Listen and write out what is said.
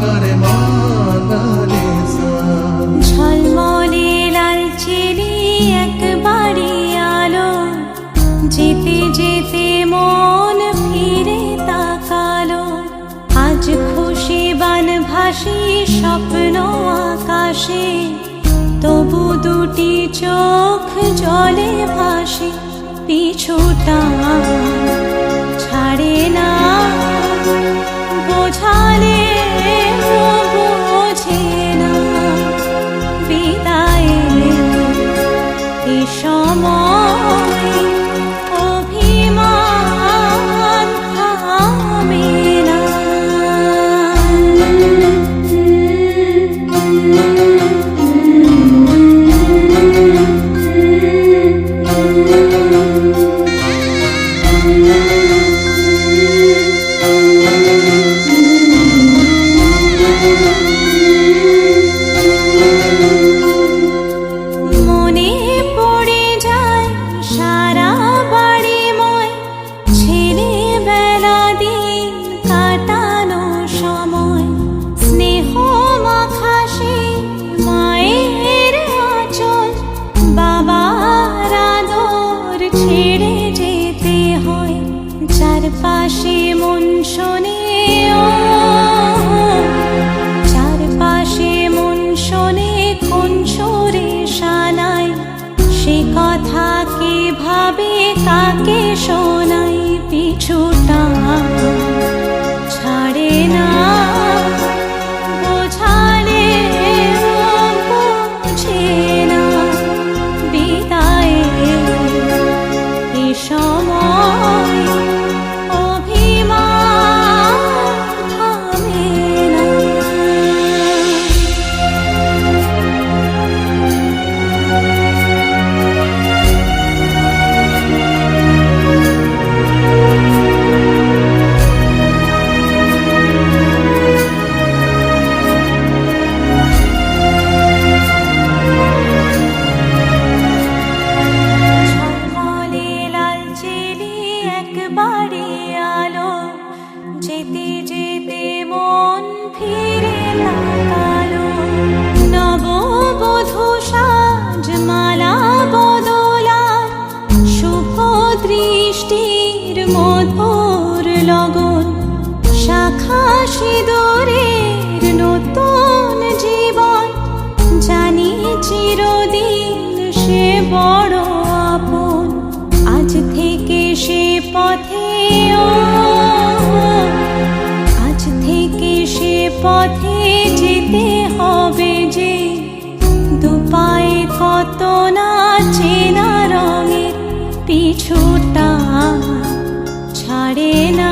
করে সা ঝলমলে যেতে যেতে মন ফিরে তাকালো। আজ খুশি বান স্বপ্ন আকাশে। তবু দুটি চোখ জলে ভাসে, পিছুটা মনে মন শোনে মন শোনে সে কথা কে ভাবে কাকে শোনাই দৃষ্টির মধুর লগন শাখা সিঁদুরের নতুন পিছুটা ছাড়ে না।